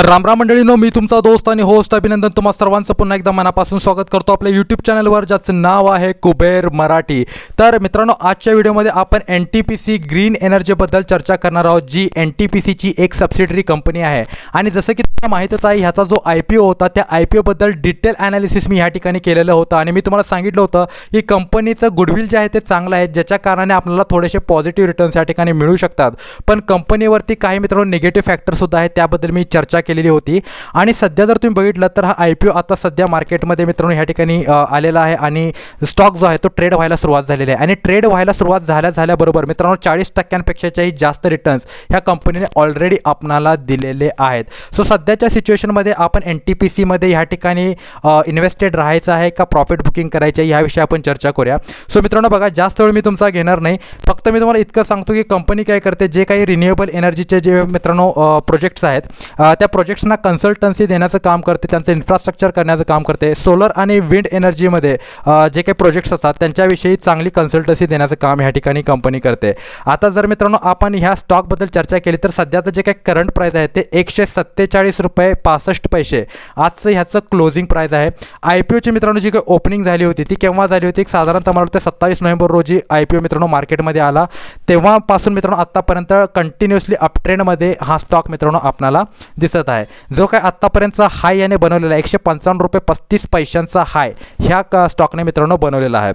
तर रामराम मंडळीनो मी तुमचा दोस्त आणि होस्ट अभिनंदन तुम्हा सर्वांचं पुन्हा एकदा मनापासून स्वागत करतो. आपल्या यूट्यूब चॅनलवर ज्याचं नाव आहे कुबेर मराठी. तर मित्रांनो आजच्या व्हिडिओमध्ये आपण N T P C green एनर्जीबद्दल चर्चा करणार आहोत जी एन टी पी सीची एक सबसिडरी कंपनी आहे. आणि जसं की तुम्हाला माहीतच आहे ह्याचा जो आय पी ओ होता त्या आय पी ओबद्दल डिटेल ॲनालिसिस मी ह्या ठिकाणी केलेलं होतं. आणि मी तुम्हाला सांगितलं होतं की कंपनीचं गुडविल जे आहे ते चांगलं आहे ज्याच्या कारणाने आपल्याला थोडेसे पॉझिटिव्ह रिटर्न्स या ठिकाणी मिळू शकतात. पण कंपनीवरती काही मित्रांनो निगेटिव्ह फॅक्टरसुद्धा आहेत त्याबद्दल मी चर्चा केलेली होती. आणि सध्या जर तुम्ही बघितलं तर हा आय पी ओ आता सध्या मार्केटमध्ये मित्रांनो ह्या ठिकाणी आलेला आहे आणि स्टॉक जो आहे तो ट्रेड व्हायला सुरुवात झालेली आहे. आणि ट्रेड व्हायला सुरुवात झाल्या झाल्याबरोबर मित्रांनो चाळीस टक्क्यांपेक्षाही जास्त रिटर्न्स ह्या कंपनीने ऑलरेडी आपणाला दिलेले आहेत. सो सध्याच्या सिच्युएशनमध्ये आपण एन टी पी सीमध्ये ह्या ठिकाणी इन्व्हेस्टेड राहायचं आहे का प्रॉफिट बुकिंग करायचं आहे ह्याविषयी आपण चर्चा करूया. सो मित्रांनो बघा जास्त वेळ मी तुमचा घेणार नाही. फक्त मी तुम्हाला इतकं सांगतो की कंपनी काय करते जे काही रिन्युएबल एनर्जीचे जे मित्रांनो प्रोजेक्ट्स आहेत त्या प्रोजेक्ट्सना कन्सल्टन्सी देण्याचं काम करते त्यांचं इन्फ्रास्ट्रक्चर करण्याचं काम करते. सोलर आणि विंड एनर्जीमध्ये जे काही प्रोजेक्ट्स असतात त्यांच्याविषयी चांगली कन्सल्टन्सी देण्याचं काम ह्या ठिकाणी कंपनी करते. आता जर मित्रांनो आपण ह्या स्टॉकबद्दल चर्चा केली तर सध्याचं जे काही करंट प्राईस आहे ते एकशे सत्तेचाळीस रुपये पासष्ट पैसे. आजचं ह्याचं क्लोजिंग प्राईस आहे. आय पी ओची मित्रांनो जी काही ओपनिंग झाली होती ती केव्हा झाली होती? साधारणतः मला वाटतं सत्तावीस नोव्हेंबर रोजी आय पी ओ मित्रांनो मार्केटमध्ये आला. तेव्हापासून मित्रांनो आत्तापर्यंत कंटिन्युअसली अपट्रेंडमध्ये हा स्टॉक मित्रांनो आपणाला दिसत आहे. जो काय आत्तापर्यंतचा हाय याने बनवलेला आहे एकशे पंचावन्न रुपये पस्तीस पैशांचा हाय. ह्या स्टॉकने मित्रांनो बनवलेला आहे.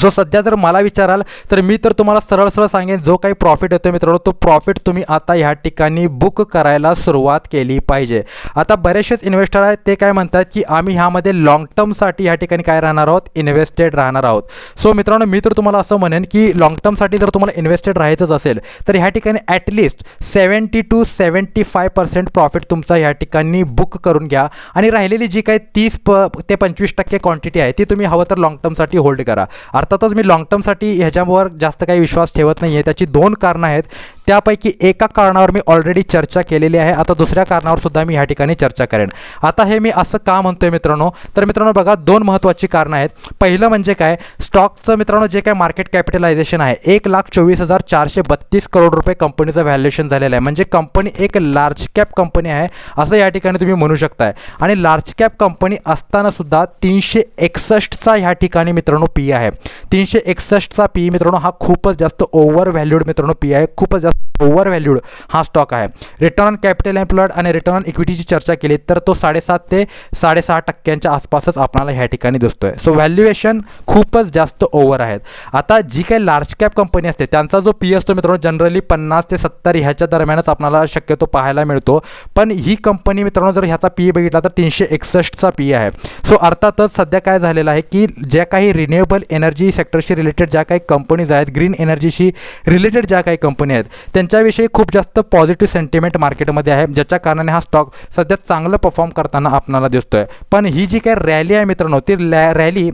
सो सध्या जर मला विचाराल तर मी तर तुम्हाला सरळ सरळ सांगेन जो काही प्रॉफिट येतो मित्रांनो तो प्रॉफिट तुम्ही आता ह्या ठिकाणी बुक करायला सुरुवात केली पाहिजे. आता बरेचसेच इन्व्हेस्टर आहेत ते काय म्हणतात की आम्ही ह्यामध्ये लाँग टर्मसाठी ह्या ठिकाणी काय राहणार आहोत? इन्व्हेस्टेड राहणार आहोत. सो मित्रांनो मी तर तुम्हाला असं म्हणेन की लाँग टर्मसाठी जर तुम्हाला इन्व्हेस्टेड राहायचंच असेल तर ह्या ठिकाणी at least seventy two seventy five percent profit तुमचा ह्या ठिकाणी बुक करून घ्या. आणि राहिलेली जी काही तीस प ते पंचवीस टक्के क्वांटिटी आहे ती तुम्ही हवं तर लाँग टर्मसाठी होल्ड करा. अर्थातच मी लाँग टर्मसाठी ह्याच्यावर जास्त काही विश्वास ठेवत नाही आहे त्याची दोन कारणं आहेत. त्यापैकी एका कारणावर मी ऑलरेडी चर्चा केलेली आहे. आता दुसऱ्या कारणावर सुद्धा मी ह्या ठिकाणी चर्चा करेन. आता हे मी असं का म्हणतोय मित्रांनो? तर मित्रांनो बघा दोन महत्त्वाची कारणं आहेत. पहिलं म्हणजे काय? स्टॉकचं मित्रांनो जे काय मार्केट कॅपिटलायझेशन आहे एक लाख चोवीस हजार चारशे बत्तीस करोड रुपये कंपनीचं व्हॅल्युएशन झालेलं आहे. म्हणजे कंपनी एक लार्ज कॅप कंपनी आहे असं या ठिकाणी तुम्ही म्हणू शकताय. आणि लार्ज कॅप कंपनी असताना सुद्धा तीनशे एकसष्टचा ह्या ठिकाणी मित्रांनो पी आहे. तीनशे एकसष्टचा पी मित्रांनो हा खूपच जास्त ओव्हर व्हॅल्यूड मित्रांनो पी आहे. खूपच जास्त ओव्हर व्हॅल्यूड हा स्टॉक आहे. रिटर्न ऑन कॅपिटल एम्प्लॉयड आणि रिटर्न ऑन इक्विटीची चर्चा केली तर तो साडेसात ते साडेसहा टक्क्यांच्या आसपासच आपल्याला ह्या ठिकाणी दिसतो आहे सो व्हॅल्युएशन खूपच जास्त ओव्हर आहेत. आता जी काही लार्ज कॅप कंपनी असते त्यांचा जो पी असतो मित्रांनो जनरली पन्नास ते सत्तर ह्याच्या दरम्यानच आपल्याला शक्यतो पाहायला मिळतो. पण ही कंपनी मित्रांनो जर ह्याचा पी बघितला तर तीनशे एकसष्टचा पी आहे. सो अर्थातच सध्या काय झालेलं आहे की ज्या काही रिन्युएबल एनर्जी सेक्टरशी रिलेटेड ज्या काही कंपनीज आहेत ग्रीन एनर्जीशी रिलेटेड ज्या काही कंपनी आहेत त्यांच्याविषयी खूप जास्त पॉझिटिव्ह सेंटिमेंट मार्केटमध्ये आहे ज्याच्या कारणाने हा स्टॉक सध्या चांगलं परफॉर्म करताना आपणाला दिसतोय. पण ही जी काही रॅली आहे मित्रांनो ती रॅली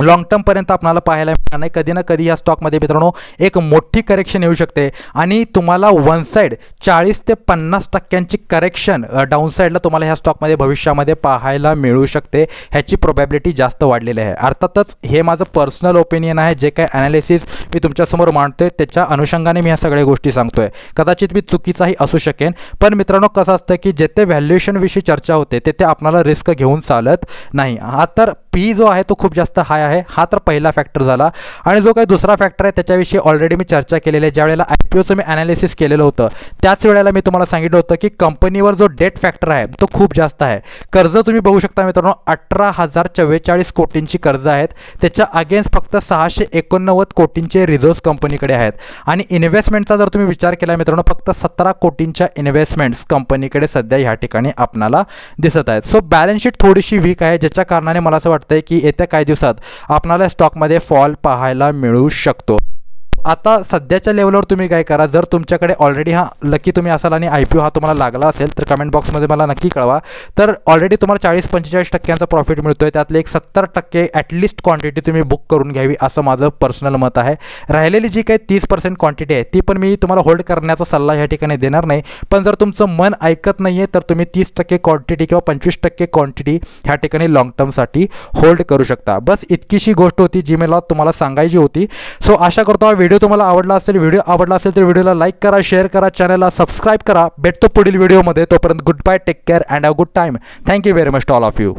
लॉंग टर्मपर्यंत आपल्याला पाहायला मिळणार नाही. कधी ना कधी या स्टॉकमध्ये मित्रांनो एक मोठी करेक्शन येऊ शकते. आणि तुम्हाला वन साईड चाळीस ते पन्नास टक्क्यांची करेक्शन डाऊन साईडला तुम्हाला ह्या स्टॉकमध्ये भविष्यामध्ये पाहायला मिळू शकते. ह्याची प्रोबॅबिलिटी जास्त वाढलेली आहे. अर्थातच हे माझं पर्सनल ओपिनियन आहे. जे काही ॲनालिसिस मी तुमच्यासमोर मांडतोय त्याच्या अनुषंगाने मी ह्या सगळ्या गोष्टी सांगतोय. कदाचित मी चुकीचाही असू शकेन पण मित्रांनो कसं असतं की जेथे व्हॅल्युएशनविषयी चर्चा होते तेथे आपल्याला रिस्क घेऊन चालत नाही. हा तर पी जो आहे तो खूप जास्त हाय आहे. हा तर पहिला फॅक्टर झाला. आणि जो काही दुसरा फॅक्टर आहे त्याच्याविषयी ऑलरेडी मी चर्चा केलेली आहे. ज्यावेळेला पी ओचं मी ॲनालिसिस केलेलं होतं. त्याच वेळेला मी तुम्हाला सांगितलं होतं की कंपनीवर जो डेट फॅक्टर आहे तो खूप जास्त आहे. कर्ज तुम्ही बघू शकता मित्रांनो अठरा हजार चव्वेचाळीस कोटींची कर्ज आहेत. त्याच्या अगेन्स्ट फक्त सहाशे एकोणनव्वद कोटींचे रिझर्व्स कंपनीकडे आहेत. आणि इन्व्हेस्टमेंटचा जर तुम्ही विचार केला मित्रांनो फक्त सतरा कोटींच्या इन्व्हेस्टमेंट्स कंपनीकडे सध्या ह्या ठिकाणी आपणाला दिसत आहेत. सो बॅलन्स शीट थोडीशी वीक आहे ज्याच्या कारणाने मला असं वाटतंय की येत्या काही दिवसात आपणाला स्टॉकमध्ये फॉल पाहायला मिळू शकतो. आता सध्याच्या लेवलवर तुम्ही काय करा जर तुमच्याकडे ऑलरेडी हा लकी तुम्ही असाल आणि आय पी ओ हा तुम्हाला लागला असेल तर कमेंट बॉक्समध्ये मला नक्की कळवा. तर ऑलरेडी तुम्हाला चाळीस पंचेचाळीस टक्क्यांचा प्रॉफिट मिळतो आहे त्यातले एक सत्तर टक्के ॲटलिस्ट क्वांटिटी तुम्ही बुक करून घ्यावी असं माझं पर्सनल मत आहे. राहिलेली जी काही तीस पर्सेंट क्वांटिटी आहे ती पण मी तुम्हाला होल्ड करण्याचा सल्ला ह्या ठिकाणी देणार नाही. पण जर तुमचं मन ऐकत नाही आहे तर तुम्ही तीस टक्के क्वांटिटी किंवा पंचवीस टक्के क्वांटिटी ह्या ठिकाणी लाँग टर्मसाठी होल्ड करू शकता. बस इतकीशी गोष्ट होती जी मला तुम्हाला सांगायची होती. सो आशा करतो हा व्हिडिओ तुम्हाला आवडला असेल व्हिडिओ आवडला असेल तर व्हिडिओला लाईक करा शेअर करा चॅनलला सबस्क्राईब करा. भेटतो पुढील व्हिडिओमध्ये तोपर्यंत goodbye take care and a good time thank you very much to all of you you